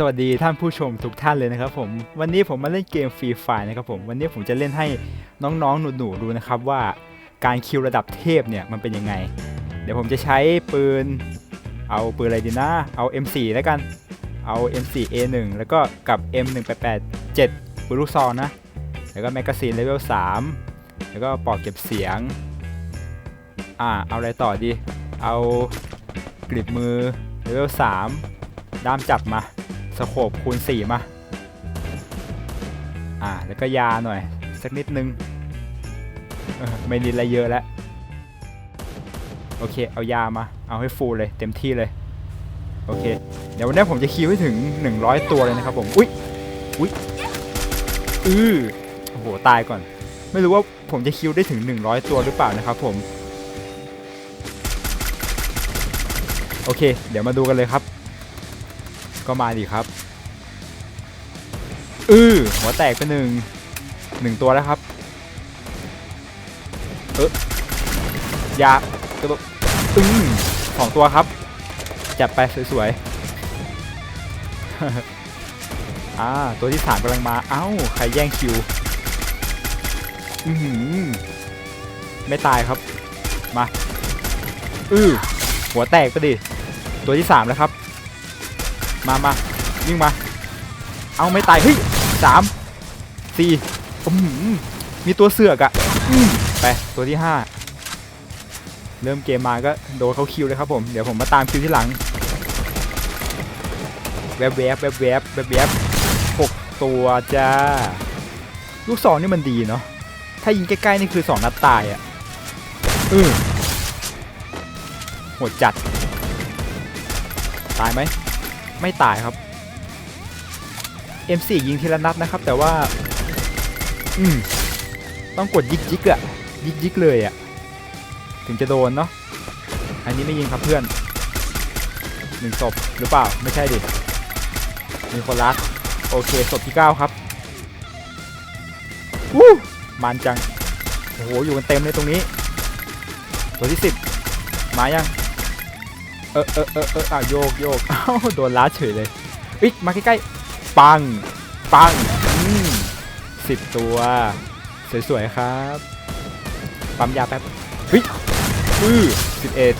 สวัสดีท่านผู้ชมทุกท่านเลยนะครับผมวันนี้ผมมาเล่นเกมฟรีไฟนะครับผมวันนี้ผมจะเล่นให้น้องๆหนูๆดูนะครับว่าการคิวระดับเทพเนี่ยมันเป็นยังไง เดี๋ยวผมจะใช้ปืน เอาปืนอะไรดีนะเอา M4 แล้วกันเอา M4A1 แล้วก็กับ M1887 ปืนลูกซองนะ แล้วก็แมกกาซีนเลเวล3แล้วก็ปอกเก็บเสียงอ่าเอาอะไรต่อดี เอากริบมือเลเวล3ด้ามจับมา สโคบคูณ4มาอ่าแล้วก็ยาหน่อย สักนิดนึงไม่นิดอะไรเยอะแล้ว โอเค เอายามา เอาให้ฟูลเลย เต็มที่เลย โอเค เดี๋ยววันนี้ผมจะคิวให้ถึง 100 ตัวเลยนะครับผม อุ๊ย อุ๊ย อือโอ้โห ตายก่อน ไม่รู้ว่าผมจะคิวได้ถึง 100 ตัวหรือเปล่านะครับผม โอเค เดี๋ยวมาดูกันเลยครับ ก็มาดีครับ อือหัวแตกไปหนึ่งหนึ่งตัวแล้วครับ เออยากระโดดอืมสองตัวครับ จับไปสวยๆ อ่า ตัวที่สามกำลังมา เอ้า ใครแย่งคิว อือหือไม่ตายครับ มา อือหัวแตกไปดิ ตัวที่สามแล้วครับ มามาวิ่งมา เอาไม่ตาย เฮ้ยสามสี่อืมมีตัวเสือกอะไป ตัวที่ห้าเริ่มเกมมาก็โดนเขาคิวเลยครับผม เดี๋ยวผมมาตามคิวที่หลัง แวบแวบแวบแวบแวบแวบหกตัวจ้า ลูกสองนี่มันดีเนาะ ถ้ายิงใกล้ๆนี่คือสองนัดตายอะ่ะอือโหดจัด ตายไหม ไม่ตายครับ M4 ยิงทีละนัดนะครับ แต่ว่า อืม ต้องกดยิกยิกอะยิกยิกเลยอะถึงจะโดนเนาะอันนี้ไม่ยิงครับเพื่อนหนึ่งศพหรือเปล่าไม่ใช่ดิมีคนรัดโอเคศพที่ 9 ครับวู้มันจัง โอ้โห อยู่กันเต็มเลยตรงนี้ ตัวที่ 10 มายัง เออเออเออเอออะโยกโยกเอ้าโดนล้าเฉยเลยอิ๊กมาใกล้ๆ ปัง ปังอืมสิบตัว สวยๆครับ ปั๊มยาแป๊บเฮ้ยอือสิบเอ็ด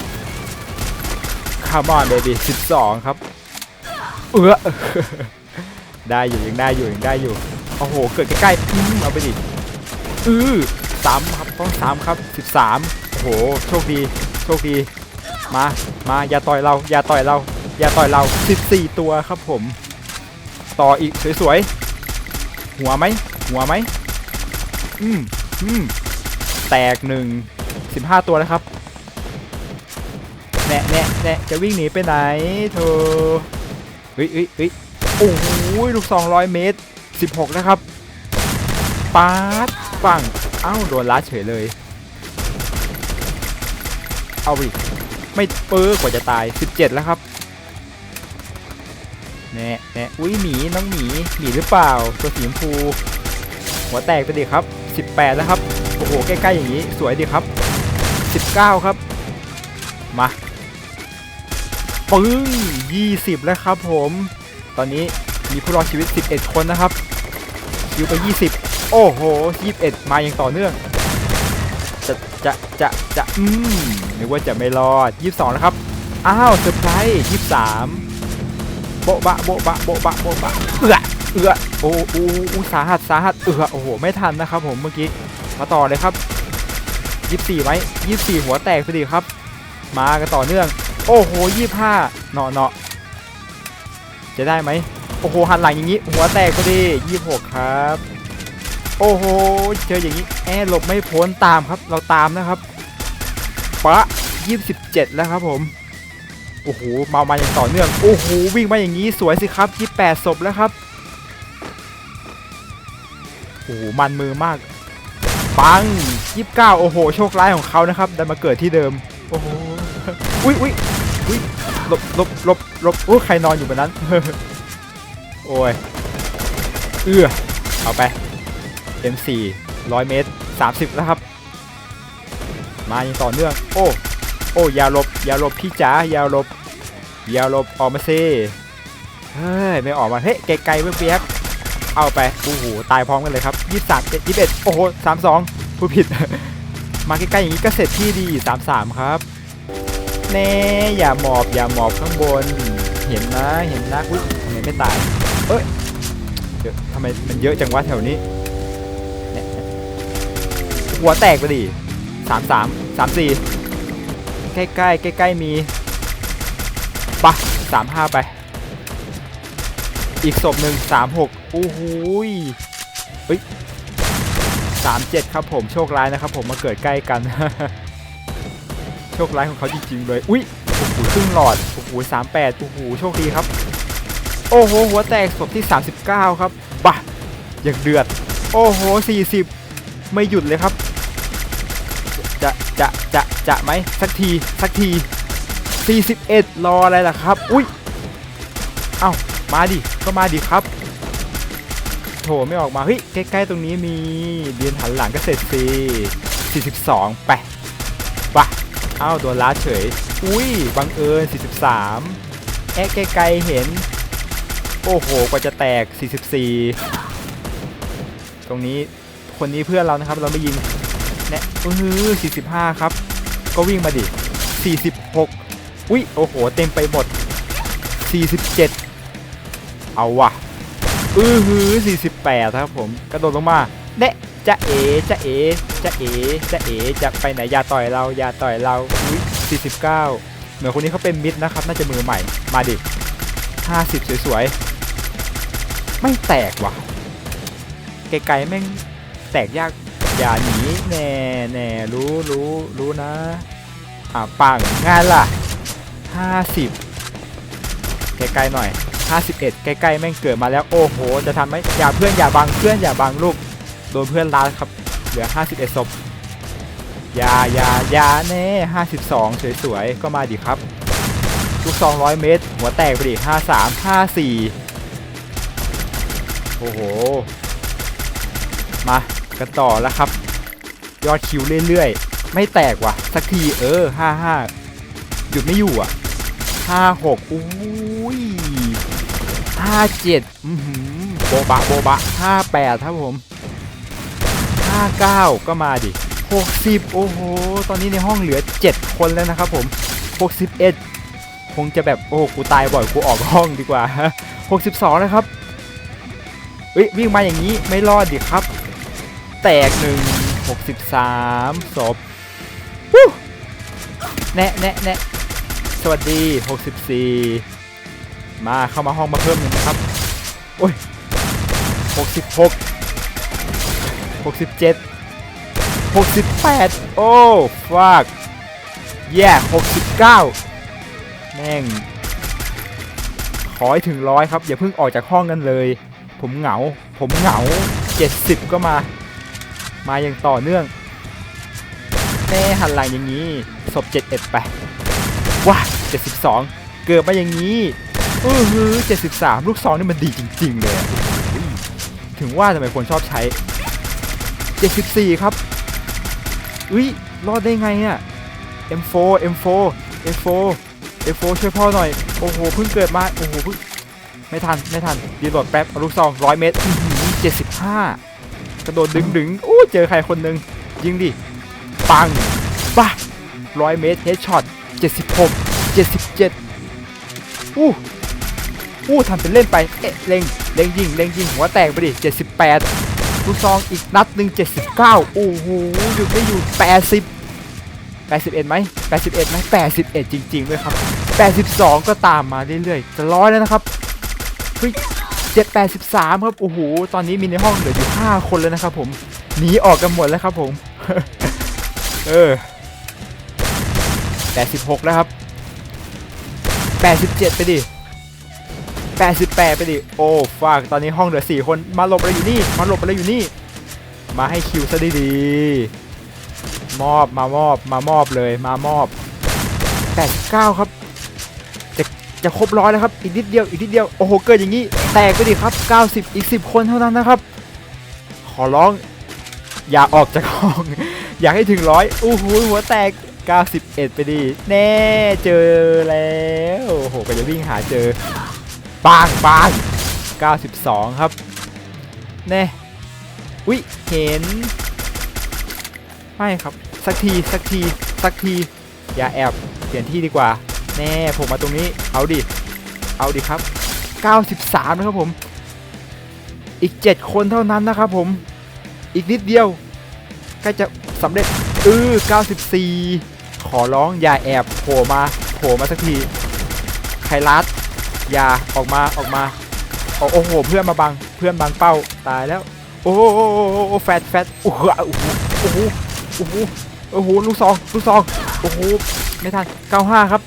คาร์มอนเบบี้สิบสองครับ เออได้อยู่ยังได้อยู่ยังได้อยู่ โอ้โห เกิดใกล้ๆอืมเอาไปดิอือสามครับต้องสามครับสิบสามโอ้โห โชคดี โชคดี มา มา อย่าต่อยเรา อย่าต่อยเรา อย่าต่อยเรา 14 ตัวครับผม ต่ออีกสวยๆ หัวไหม หัวไหม อืมอืมแตกหนึ่ง15ตัวแล้วครับ แน่แน่แน่จะวิ่งหนีไปไหนเธอเฮ้ยเฮ้ยเฮ้ยโอ้โหลูก200เมตร16นะครับปาดฝั่งเอ้าโดนลัดเฉยเลย เอาไป ไม่เปอร์กว่าจะตาย 17 แล้วครับแน่แน่อุ้ยหมีน้องหมีหมีหรือเปล่า ตัวสีชมพู หัวแตกไปดิครับ 18 แล้วครับโอ้โหใกล้ๆอย่างนี้สวยดีครับ 19 ครับ มาปึ้ง20 แล้วครับผม ตอนนี้มีผู้รอดชีวิต 11 คนนะครับคิวไป 20 โอ้โห 21 มาอย่างต่อเนื่อง จะจะจะอืมนึกว่าจะไม่รอด 22แล้วครับ อ้าวเซอร์ไพรส์23 โบะบะโบะบะโบะบะโบะบะเอือเอือโอ้โอ้สาหัสสาหัสเอือโอ้โหไม่ทันนะครับผมเมื่อกี้มาต่อเลยครับ24ไหม24 หัวแตกพอดีครับ มากันต่อเนื่อง โอ้โห25เนาะเนาะจะได้ไหมโอ้โหหันหลังอย่างนี้ หัวแตกพอดี26 ครับ โอ้โห เจออย่างนี้แอหลบไม่พ้นตามครับ เราตามนะครับปะ27 แล้วครับผม โอ้โห มามาอย่างต่อเนื่อง โอ้โห วิ่งมาอย่างนี้สวยสิครับ28ศพแล้วครับ โอ้โห มันมือมาก ปัง 29 โอ้โห โชคร้ายของเขานะครับ ได้มาเกิดที่เดิม โอ้โห อุ้ยอุ้ยอุ้ยหลบหลบหลบหลบโอ้ใครนอนอยู่บนนั้น โอ้ย เอื้อ เอาไป M4 100 เมตร 30แล้วครับ มาอย่างต่อเนื่อง โอ้ โอ้อย่าลบอย่าลบพี่จ๋าอย่าลบอย่าลบออกมาเซเฮ้ย ไม่ออกมา เฮ้ย ไกลๆเว้ยเปียกเอาไปโอ้โหตายพร้อมกันเลยครับยี่สามเจ็ดยี่สิบเอ็ดโอ้โหสามสองผู้ผิด มาใกล้ๆอย่างนี้ก็เสร็จที่ดีสามสามครับเน่อย่าหมอบอย่าหมอบข้างบน เห็นนะเห็นนะอุ้ยทำไมไม่ตาย เอ้ยเดี๋ยวทำไมมันเยอะจังวะแถวนี้ หัวแตกไปดิสามสามสามสี่ใกล้ใกล้ใกล้ใกล้มีปะสามห้าไป อีกศพหนึ่งสามหกโอ้โหยเฮ้ยสามเจ็ดครับผมโชคร้ายนะครับผมมาเกิดใกล้กัน โชคร้ายของเขาจริงๆเลยอุ้ยโอ้โหครึ่งหลอดโอ้โหสามแปดโอ้โหโชคดีครับ โอ้โหหัวแตกศพที่39ครับบ้าอย่างเดือด โอ้โห40ไม่หยุดเลยครับ จะจะจะจะไหมสักทีสักที 41 รออะไรล่ะครับ อุ้ยเอ้ามาดิก็มาดิครับโถไม่ออกมาเฮ้ยใกล้ๆตรงนี้มีเรียนหันหลังก็เสร็จสิ42ไปปะเอ้าโดนล้าเฉย อุ้ยบังเอิญ 43 แอะไกลๆเห็น โอ้โหกว่าจะแตก 44 ตรงนี้คนนี้เพื่อนเรานะครับเราไม่ยิง แนะอือ45 ครับ ก็วิ่งมาดิ 46 อุ้ยโอ้โห เต็มไปหมด 47 เอาว่ะอือหือ48 ครับผม กระโดดลงมาเนะจะเอจะเอจะเอจะเอจะไปไหนอย่าต่อยเราอย่าต่อยเราอุ้ย49 เหมือนคนนี้เขาเป็นมิดนะครับ น่าจะมือใหม่ มาดิ 50 สวยๆ ไม่แตกว่ะ ไกลๆแม่งแตกยาก อย่าหนีแน่แน่รู้รู้รู้นะ อ่าปังงานล่ะ50ไกล้ๆหน่อย51ใกล้ๆแม่งเกิดมาแล้วโอ้โห จะทำไหมอย่าเพื่อนอย่าบังเพื่อนอย่าบังลูกโดนเพื่อนลาครับ เหลือ51ศพอย่าอย่าอย่าแน่52สวยๆ ก็มาดิครับลูก200เมตร หัวแตกไปดิ53 54โอ้โห มา กันต่อแล้วครับ ยอดคิวเรื่อยๆ ไม่แตกว่ะ สักทีเออ55หยุดไม่อยู่อะ56อุ้ย57อือหือโบบะโบบะ58ครับผม59ก็มาดิ60โอ้โห ตอนนี้ในห้องเหลือ7คนแล้วนะครับผม61คงจะแบบโอ้กูตายบ่อยกูออกห้องดีกว่า62นะครับเฮ้ยวิ่งมาอย่างนี้ไม่รอดดิครับ แตกหนึ่ง63ศพวู้แนะแนะแนะสวัสดี64มาเข้ามาห้องมาเพิ่มหนึ่งนะครับ โอ้ย66 67 68โอ้ฟากแย่69แม่ง ขอให้ถึงร้อยครับ อย่าเพิ่งออกจากห้องกันเลย ผมเหงา ผมเหงา70ก็มา มาอย่างต่อเนื่องแน่หันหลังอย่างนี้ศพ71ไปว้า72 เกิดมาอย่างนี้อือหือ73 ลูกซองนี่มันดีจริง ๆ เลย ถึงว่าทำไมคนชอบใช้ 74 ครับอุ้ยรอดได้ไงอะ M4 M4 M4 M4 ช่วยพ่อหน่อย โอ้โห เพิ่งเกิดมา โอ้โหเพิ่งไม่ทัน ไม่ทัน ดีโหลดแป๊บ ลูกซองร้อยเมตรอื้อหือ75 กระโดดดึงดึงอู้เจอใครคนหนึ่งยิงดิ ปังบ้าร้อยเมตรเฮดช็อต76 77อู้อู้ทำเป็นเล่นไป เอ๊ะเล็งเล็งยิงเล็งยิงหัวแตกไปดิ78ลูกซองอีกนัดหนึ่ง79โอ้โหหยุดไม่อยู่80 81ไหม81ไหม81จริงๆด้วยครับ82ก็ตามมาเรื่อยๆจะร้อยแล้วนะครับเฮ้ย 783 ครับ โอ้โห ตอนนี้มีในห้องเหลืออยู่ 5 คนแล้วนะครับผม หนีออกกันหมดแล้วครับผม เออ 86 แล้วครับ 87 ไปดิ 88 ไปดิ โอ้ฟาก ตอนนี้ห้องเหลือ 4 คน มาหลบอะไรอยู่นี่ มาหลบอะไรอยู่นี่ มาให้คิวซะดีๆ มอบ มามอบ มามอบเลย มามอบ 89 ครับจะจะครบร้อยแล้วครับ อีกนิดเดียว อีกนิดเดียว โอ้โห เกิดอย่างนี้ แตกไปดิครับ 90 อีก 10 คนเท่านั้นนะครับ ขอร้อง อย่าออกจากห้อง อยากให้ถึงร้อยอู้หูหัวแตก 91 ไปดิแน่เจอแล้วโอ้โหก็จะวิ่งหาเจอบางบาง92 ครับ แน่อุ้ยเห็น ไม่ครับ สักทีสักทีสักที อย่าแอบเปลี่ยนที่ดีกว่า แน่ผมมาตรงนี้ เอาดิ เอาดิครับ 93 นะครับผม อีก 7 คนเท่านั้นนะครับผม อีกนิดเดียวใกล้จะสำเร็จเออ94 ขอร้องอย่าแอบโผล่มาโผล่มาสักทีไคลัสอย่าออกมาออกมาโอ้โหเพื่อนมาบังเพื่อนบังเป้าตายแล้ว โอ้โหแฟดแฟดโอ้โหโอ้โหโอ้โหโอ้โหลูกซองลูกซองโอ้โหไม่ทัน95 ครับ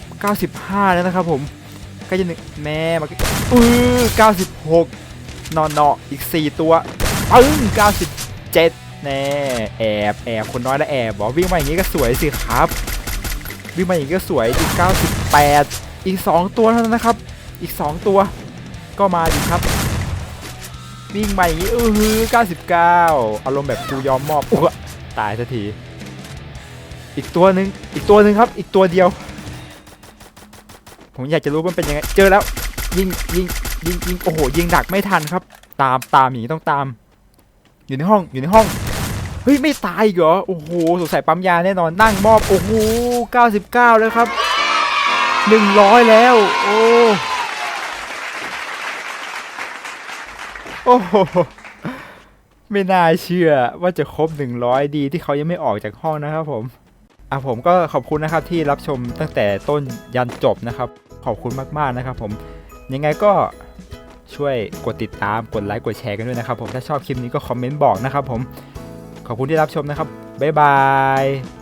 95 แล้วนะครับผม กล้จะหนึ่งแม่มาเออ96นอนเนาะอีก4ตัวปึ้ง97แน่แอบแอบคนน้อยและแอบบอกวิ่งมาอย่างนี้ก็สวยสิครับ วิ่งมาอย่างนี้ก็สวยอีก98อีก2ตัวเท่านั้นนะครับ อีก2ตัว ก็มาดีครับวิ่งมาอย่างนี้เออฮือ99 อารมณ์แบบกูยอมมอบอ้วตายสักที อีกตัวหนึ่งอีกตัวหนึ่งครับ อีกตัวเดียว ผมอยากจะรู้มันเป็นยังไง เจอแล้ว ยิงยิงยิงยิงโอ้โห ยิงดักไม่ทันครับ ตามตามอย่างนี้ต้องตาม อยู่ในห้องอยู่ในห้องเฮ้ยไม่ตายเหรอโอ้โหสงสัยปั๊มยาแน่นอนนั่งมอบโอ้โห99 แล้วครับ 100 แล้ว โอ้โอ้โหไม่น่าเชื่อว่าจะครบ 100 ดีที่เขายังไม่ออกจากห้องนะครับผม อะผมก็ขอบคุณนะครับที่รับชมตั้งแต่ต้นยันจบนะครับ ขอบคุณมากๆนะครับ ผมยังไงก็ช่วยกดติดตามกดไลค์กดแชร์กันด้วยนะครับ ผมถ้าชอบคลิปนี้ก็คอมเมนต์บอกนะครับ ผมขอบคุณที่รับชมนะครับบ๊ายบาย